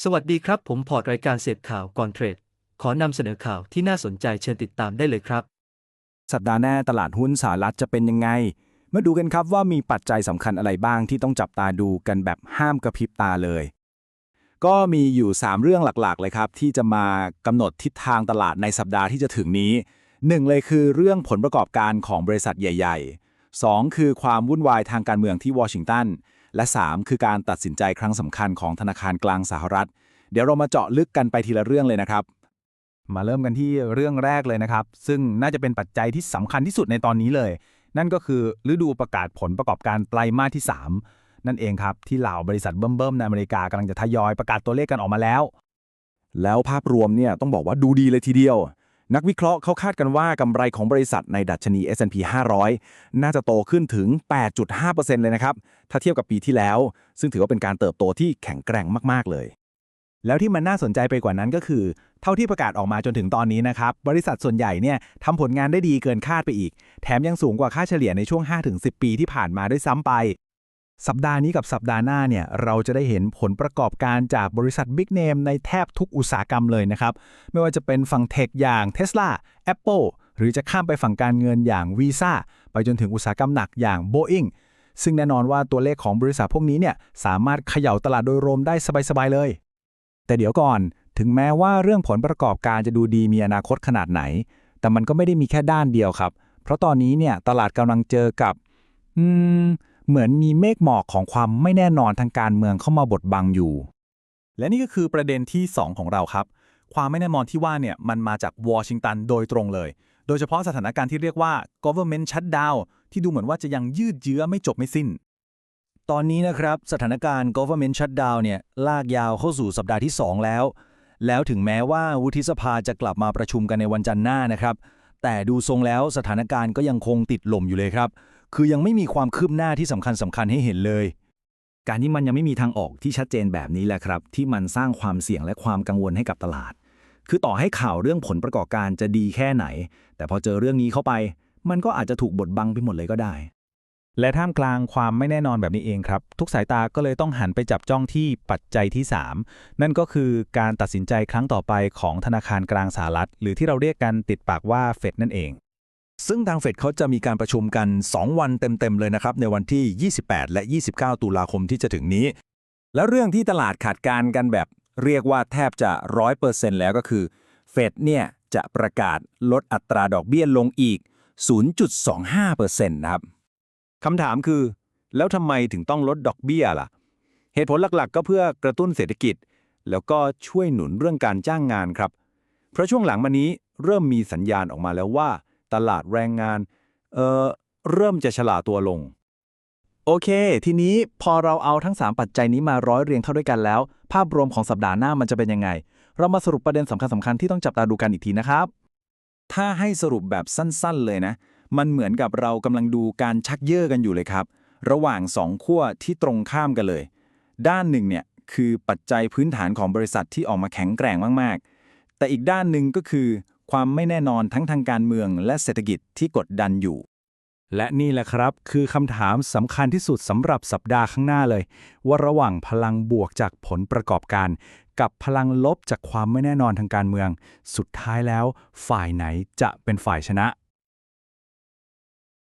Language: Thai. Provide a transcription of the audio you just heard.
สวัสดีครับ ผมพอร์ตรายการเสพข่าวก่อนเทรด ขอนำเสนอข่าวที่น่าสนใจเชิญติดตามได้เลยครับ สัปดาห์หน้าตลาดหุ้นสหรัฐจะเป็นยังไง มาดูกันครับว่ามีปัจจัยสำคัญอะไรบ้างที่ต้องจับตาดูกันแบบห้ามกระพริบตาเลย ก็มีอยู่ 3 เรื่องหลักๆ เลยครับ ที่จะมากำหนดทิศทางตลาดในสัปดาห์ที่จะถึงนี้หนึ่งเลยคือเรื่องผลประกอบการของบริษัทใหญ่ ๆ 2 คือความวุ่นวายทางการเมืองที่วอชิงตัน และ 3 คือการตัดสินใจครั้งสำคัญของธนาคารกลางสหรัฐ เดี๋ยวเรามาเจาะลึกกันไปทีละเรื่องเลยนะครับ มาเริ่มกันที่เรื่องแรกเลยนะครับ ซึ่งน่าจะเป็นปัจจัยที่สำคัญที่สุดในตอนนี้เลย นั่นก็คือฤดูประกาศผลประกอบการไตรมาสที่ 3 นั่นเองครับที่เหล่าบริษัทเบิ่มๆในอเมริกากำลังจะทยอยประกาศตัวเลขกันออกมาแล้ว แล้วภาพรวมเนี่ยต้องบอกว่าดูดีเลยทีเดียว นักวิเคราะห์เขาคาดกันว่ากำไรของบริษัทในดัชนี S&P 500 น่าจะโตขึ้นถึง 8.5%เลยนะครับ ถ้าเทียบกับปีที่แล้ว ซึ่งถือว่าเป็นการเติบโตที่แข็งแกร่งมากๆเลย แล้วที่มันน่าสนใจไปกว่านั้นก็คือ เท่าที่ประกาศออกมาจนถึงตอนนี้นะครับ บริษัทส่วนใหญ่เนี่ยทำผลงานได้ดีเกินคาดไปอีก แถมยังสูงกว่าค่าเฉลี่ยในช่วง 5-10 ปีที่ผ่านมาด้วยซ้ำไป สัปดาห์นี้กับสัปดาห์หน้าเนี่ยเราจะได้เห็นผลประกอบการจากบริษัทบิ๊กเนมในแทบทุกอุตสาหกรรมเลยนะครับ ไม่ว่าจะเป็นฝั่งเทคอย่าง Tesla Apple หรือจะข้ามไปฝั่งการเงินอย่าง Visa ไปจนถึงอุตสาหกรรมหนักอย่าง Boeing ซึ่งแน่นอนว่าตัวเลขของบริษัทพวกนี้เนี่ยสามารถเขย่าตลาดโดยรวมได้สบายๆเลย แต่เดี๋ยวก่อนถึงแม้ว่าเรื่องผลประกอบการจะดูดีมีอนาคตขนาดไหน แต่มันก็ไม่ได้มีแค่ด้านเดียวครับ เพราะตอนนี้เนี่ยตลาดกำลังเจอกับ อืม เหมือนมีเมฆหมอกของความไม่แน่นอนทางการเมืองเข้ามาบดบังอยู่ และนี่ก็คือประเด็นที่ 2 ของเราครับ ความไม่แน่นอนที่ว่าเนี่ยมันมาจากวอชิงตันโดยตรงเลย โดยเฉพาะสถานการณ์ที่เรียกว่า government shutdown ที่ดูเหมือนว่าจะยังยืดเยื้อไม่จบไม่สิ้น ตอนนี้นะครับ สถานการณ์ government shutdown เนี่ยลากยาวเข้าสู่สัปดาห์ที่ 2 แล้ว แล้วถึงแม้ว่าวุฒิสภาจะกลับมาประชุมกันในวันจันทร์หน้านะครับ แต่ดูทรงแล้วสถานการณ์ก็ยังคงติดลมอยู่เลยครับ คือยังไม่มีความคืบหน้าที่สำคัญสำคัญให้เห็นเลย การที่มันยังไม่มีทางออกที่ชัดเจนแบบนี้แหละครับ ที่มันสร้างความเสี่ยงและความกังวลให้กับตลาด คือต่อให้ข่าวเรื่องผลประกอบการจะดีแค่ไหน แต่พอเจอเรื่องนี้เข้าไป มันก็อาจจะถูกบดบังไปหมดเลยก็ได้ และท่ามกลางความไม่แน่นอนแบบนี้เองครับ ทุกสายตาก็เลยต้องหันไปจับจ้องที่ปัจจัยที่ 3 นั่นก็คือการตัดสินใจครั้งต่อไปของธนาคารกลางสหรัฐ หรือที่เราเรียกกันติดปากว่าเฟดนั่นเอง ซึ่งทางเฟดเขาจะมีการประชุมกัน 2 วันเต็ม ๆ เลยนะครับ ในวันที่ 28 และ 29 ตุลาคมที่จะถึงนี้ แล้วเรื่องที่ตลาดขาดการกันแบบเรียกว่าแทบจะ 100%แล้วก็คือเฟดเนี่ยจะประกาศลดอัตราดอกเบี้ยลงอีก 0.25%นะครับคำถามคือ แล้วทำไมถึงต้องลดดอกเบี้ยล่ะ เหตุผลหลักๆ ก็เพื่อกระตุ้นเศรษฐกิจ แล้วก็ช่วยหนุนเรื่องการจ้างงานครับ เพราะช่วงหลังมานี้เริ่มมีสัญญาณออกมาแล้วว่า ตลาดแรงงาน เอ่อเริ่มจะชะลาตัวลง โอเค ทีนี้พอเราเอาทั้ง 3 ปัจจัยนี้มาร้อยเรียงเข้าด้วยกันแล้ว ภาพรวมของสัปดาห์หน้ามันจะเป็นยังไง เรามาสรุปประเด็นสำคัญสำคัญที่ต้องจับตาดูกันอีกทีนะครับ ถ้าให้สรุปแบบสั้นๆเลยนะ มันเหมือนกับเรากำลังดูการชักเย่อกันอยู่เลยครับ ระหว่างสองขั้วที่ตรงข้ามกันเลย ด้านหนึ่งเนี่ยคือปัจจัยพื้นฐานของบริษัทที่ออกมาแข็งแกร่งมากๆ แต่อีกด้านหนึ่งก็คือ ความไม่แน่นอนทั้งทางการเมืองและเศรษฐกิจที่กดดันอยู่ และนี่แหละครับ คือคำถามสำคัญที่สุดสำหรับสัปดาห์ข้างหน้าเลย ว่าระหว่างพลังบวกจากผลประกอบการ กับพลังลบจากความไม่แน่นอนทางการเมือง สุดท้ายแล้ว ฝ่ายไหนจะเป็นฝ่ายชนะ